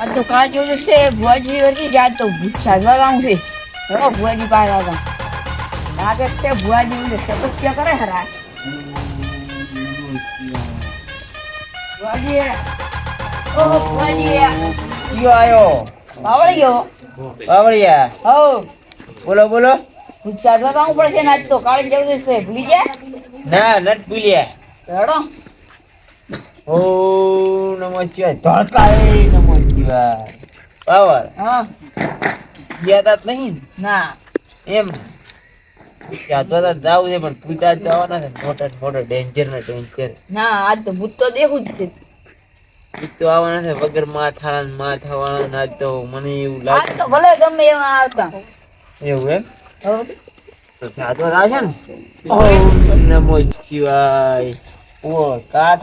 આ તો કાં જોયું છે ભુવાજી હતી જાત તો સાજવા ગામ છે. હો ભુવાજી પાસે આગળ લાગે છે ભુવાજી ઉડે તપસ્યા કરે હરા ભુવાજી ઓહો ભુવાજી કયો આયો? બાવળી ગયો બાવળિયા હો. બોલો બોલો. સાજવા ગામ પડશે ને આજ તો કાળી જવું છે ભૂલી જાય ના નટ ભૂલ્યા. હેડો. ઓ નમો શિવાય. ધડકાય પાવર હા નહીં ના એમ એવું લાગે ગમે એવા એમ તો ત્યાં તો ને ઓમ કાઠ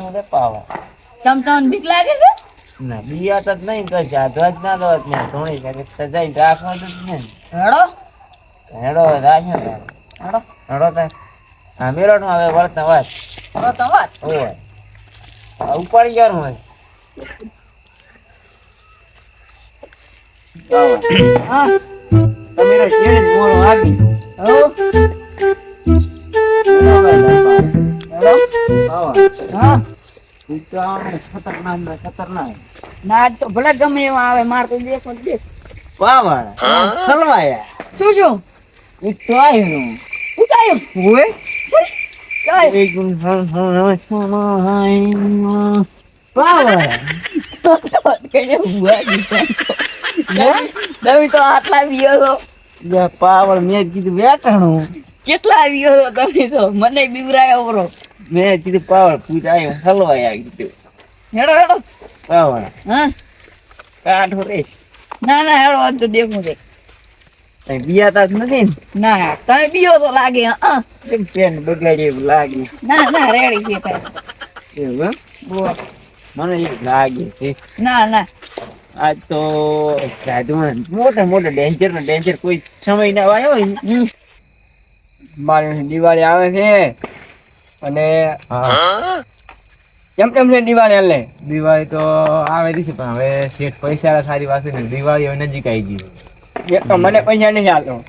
ને બીક લાગે છે ના બિયા તો નહીં તો જાદવા જ ના દો ને ધોણી કે સજાઈ રાખવા જ ને. હેડો. હેડો રાખ્યો તારે હેડો. હેડો તાર. હા નું હવે વર્ત વાત હેડો તો વાત. ઓય ઉપાડી ગયો હોય હા. મોરો આગી હા. ખતરનાક ખતરનાક. ના આજ તો ભલે ગમે એવા આવે માર તો દેખો દેખ. પાવર હલવાયા. શું શું મેં કીધું વેટાણું. કેટલા આવ્યો તમે તો? મને બીવરાયો બરો મેં કીધું પાવર પૂજાય હલવાયા કીધું હેડો હેડો. પાવર. હા. કાઠો રે. ના ના હેડો આજ તો દેખું છે. કઈ બિયાતા જ નથી ને? ના તમે બીજો તો લાગે હા. પેન બગાડી એવું લાગે? ના ના રેડી છે તારે. એવું મને એવું લાગે છે. ના ના. આજ તો સાધુમાં મોટા મોટા ડેન્જર નો ડેન્જર કોઈ સમય ના આવ્યો. મારી દિવાળી આવે છે. અને કેમ કેમ છે દિવાળી એટલે દિવાળી તો આવે છે પણ હવે શેઠ પૈસા સારી વાત ને દિવાળી હવે નજીક આવી ગઈ તો મને પૈસા નહીં હાલતો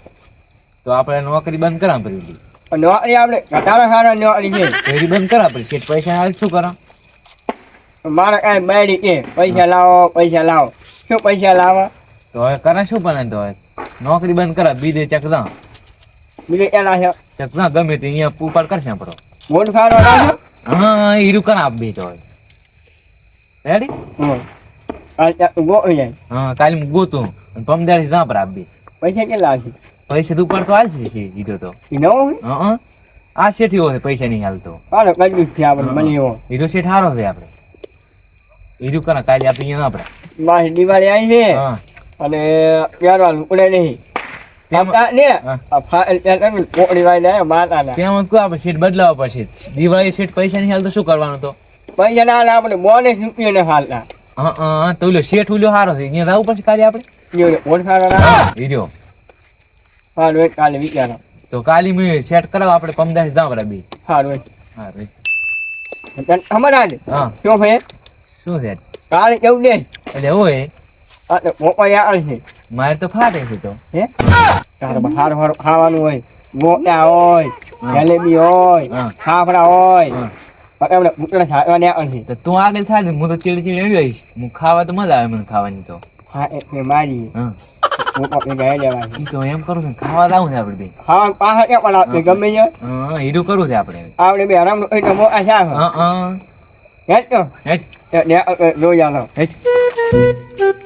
તો આપણે નોકરી બંધ કરા પડી નોકરી આપણે ઘટાડો સારો નોકરી છે. ફેરી બંધ કરા પડી. શેઠ પૈસા હાલ શું કરો? મારે કાંઈ બેડી કે પૈસા લાવો પૈસા લાવો. શું પૈસા લાવો? તો હવે કરે શું બને તો હવે? નોકરી બંધ કરા બીજે ચકદા બીજે એના છે. ચકદા ગમે તે અહીંયા ઉપાડ કરશે આપણો. મોટ ખારો લાવો હા? હીરું કરા આપી તો હવે રેડી હા કાલે હું ગોતું પમદારી ના પર આપી પૈસા કેટલા આવશે? પૈસા તો ઉપર તો હાલશે છે હીરો તો. હોય? હા. આ શેઠ છે પૈસા નહીં હાલતો. સારો કજું છે આપણે મને એવો. હીરો શેઠ સારો છે આપણે. હીરું કરા કાલે આપણે અહીંયા આપણે મારી દિવાળી આવી છે. હા. અને પહેરવાનું પડે નહીં બદલાવા પડશે દિવાળી શેઠ પૈસા નહીં હાલતો શું કરવાનું તો? પૈસા ના આપણે બોને ને હાલતા હા તો શેઠ ઉલ્યો સારો છે. અહીંયા જવું પછી કાલે આપણે? એવડે મોટ ના હીરો કાલે વિચારો. તો કાલે મેં સેટ કરાવ આપણે પમદાસ જાવ રે. આ ને? હા. શું ભાઈ શું છે? કાલે કેવું દે એટલે હોય. તો મોપા આવે છે. મારે તો ફાટે છે તો. હે? તારે હાર હાર ખાવાનું હોય. મોટા હોય. જલેબી હોય. ફાફડા હોય. આપણે ભૂતળા ખાવા ને આવે છે. તો તું આગળ થાય હું તો ચીડી ચીડી એવી આવીશ. હું ખાવા તો મજા આવે મને ખાવાની તો. હા એટલે મારી. તો એમ કરું છું ખાવા લાવું છે આપણે હા પાછા ક્યાં પણ આપણે ગમે છે હીરું કરવું છે આપણે. આપણે બે આરામ એટલે મોટા છે હા હા. હેટ હેટ આપણે જોઈ આલો. હેટ વાગે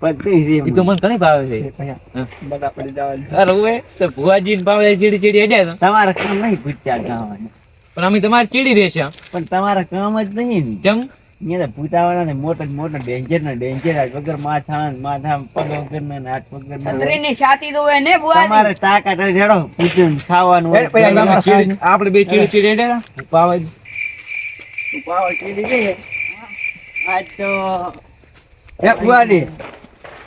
પતી છે ઈ તો મને ઘણી ભાવે છે. બધા પડી જવાનું. અરે હવે તો ભુવાજી ભાવે ચીડી ચીડી અડ્યા તમારા કામ નહીં ભૂત્યા ગાવાની પણ અમે તમારે ચીડી રહેશે પણ તમારા કામ જ નહીં જમ અહીંયા તો ને મોટા મોટા ડેન્જર ને ડેન્જર વગર માથા માથા પગ વગર ને હાથ વગર ને છત્રીની છાતી તો હોય ને બુઆ તમારે તાકાત રેડો પૂજન ખાવાનું આપણે ચીડી- બે ચીડી ચીડી રેડે પાવા જ. તું પાવર કીધી છે? ને? આજ તો એ ઉવાની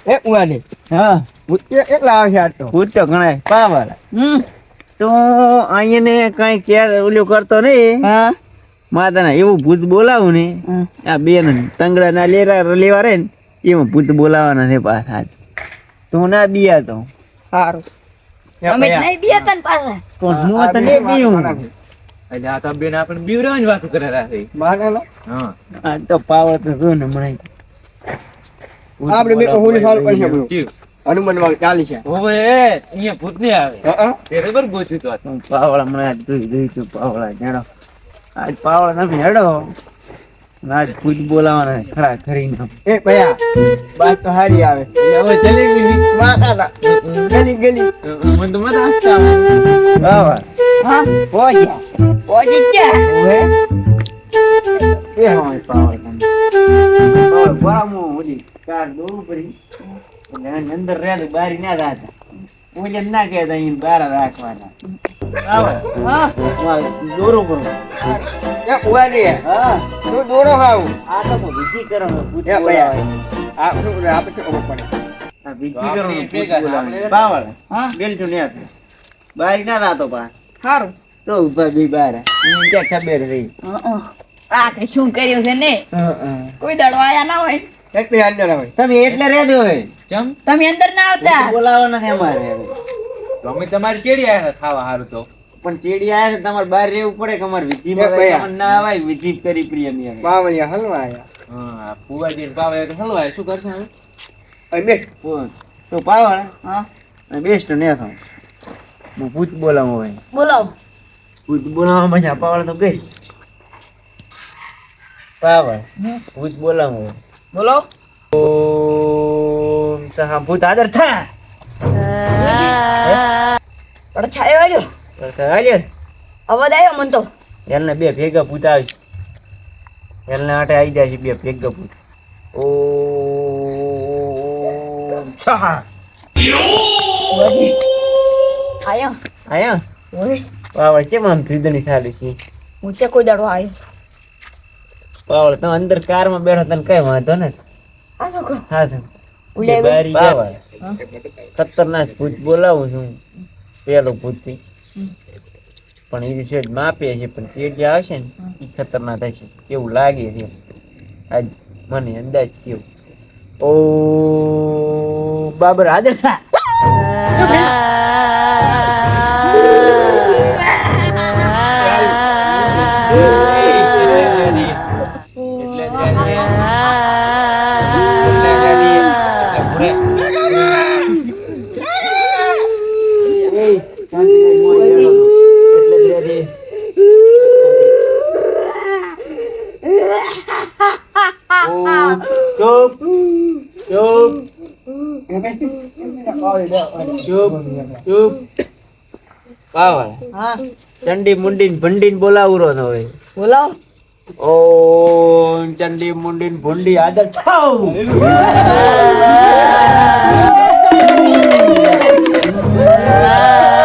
એ ઉવાની. હા. કે- કેટલા આવશે આજ તો. ભૂત તો ઘણા પાવા તો અહીંયા કઈ કેર ઓલું કરતો નહીં. હા. માતાના એવું ભૂત બોલાવું ને. આ બેન ને તંગડા ના લેરા લેવા રે ને એમાં ભૂત બોલાવાના છે પાછા તું ના બિયા તો સારું. અમે નહીં પાછા. હું તને બીયું એટલે આ તો બેન આપણે બીવરાવાની વાતો કરે રાખે. હા. તો પાવર તો જો ને મને આપણે બે હોલી સારું પડશે બધું હનુમાનમાં ચાલી છે. ઓવે, અહીંયા ભૂત ને આવે. બરાબર ગોચ્યું તો આ. હું પાવડા મને આજ જોઈ જોઈ તો પાવડા હેડો આજ પાવડા તમે હેડો. આજ ભૂત બોલાવાના ખરા ખરી એ ભયા બાત તો હારી આવે. હવે ચલી ગઈ. માતા ગલી ગલી. મને તો મજા આપતા આવે. બાવા હા. પહોંચ્યા. પહોંચી જ ગયા. બારી ના રાખતા ઓલે ના કહેતા અહીં રાખવાના. બાવા હા. હું દોરું કરું. એ ઉવાની હા. તું દોડો હાવ. આ તો વિધિ કરવાનો ભૂત એ ભયા બોલાવાય. આપણે આપણે તો ખબર પડે. વિધિ કરવાનો ભૂત ભેગા બોલાવાય. આપણે- બાવળ. હા. બેલચું નહીં આપે. બારી ના રાતો પા સારું તો ઊભા બી બાર. ક્યાં ખબર રહી? હં. આ કઈ શું કર્યું છે ને? કોઈ દડો આયા ના હોય? એક હાલ યાદ હોય. તમે એટલે રહેજો હોય ચમ તમે અંદર ના આવતા. બોલાવો નથી અમારે તમે તો કેડી તમારી આવ્યા ખાવા હારું તો? પણ કેડી આયા છે તમારે બહાર રહેવું પડે કે અમારે વિધિ ના આવાય વિધિ કરી પ્રિયની. બાવળિયા હલવા આયા. હા પુવાજી ને પાવા તો હલવાય શું કરશે હવે? અહીં બેસ. બોલ. તો પાવળ. હા. બેસ્ટ ને થાવ હું ભૂત બોલાવો હોય બોલાવો. ભૂત બોલાવવા મજા પાવળ તો ગઈ. પાવળ હમ. ભૂત બોલાવું. બોલો. ઓમ સહા ભૂત હાજર થા. પડછાયો આવ્યો હાલ્યો અવાજ આવ્યો મન તો. એલને બે ભેગા ભૂત આવશે. એલને આટે આવી જાય છે બે ભેગા ભૂત. ઓ સહા આયો. આયા? ઓય. પાવળ કેમ આમ ધીદણી થાલી છે? ઊંચે કોઈ દાડો આવ્યો પાવળ તમે અંદર કારમાં બેઠો તને કઈ વાંધો ને હા. જાય. ખતરનાક ભૂત બોલાવું છું. પેલો ભૂતથી પણ એ છે માપે છે પણ તે જે આવશે ને એ ખતરનાક થશે કેવું લાગે છે આજ મને અંદાજ થયો. ઓ બાબર હાજર થા. હા. ચંડી મુંડી ભંડી બોલાવરો તો હવે બોલાવ ઓ ચંડી મુંડી ભુંડી આદર થાવ મરો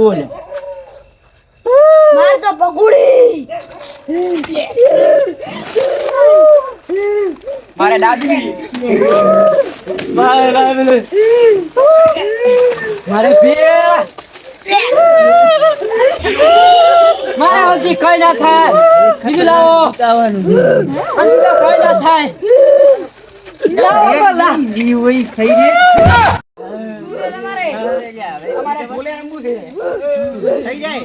બોલ. માર તો પકુડી મારે દાદી મારે મારે પિયા મારા હજી કઈ ના થાય. બીજું લાવો. તો કઈ ના થાય. લાવો લાવો. ખાઈ રે અમારે ભૂલે એમ થઈ જાય.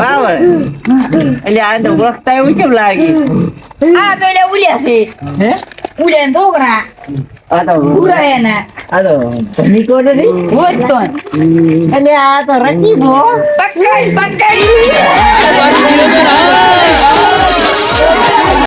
બાવળ. એટલે આ તો ઓળખતા એવું કેમ લાગે? આ તો એટલે ઉલ્યા છે હે? ઉલ્યા ને છોકરા. આ તો ઉરા એના. આ તો ધનિકો નથી? હોય તો. અને આ તો રકીબો. પકડ પકડ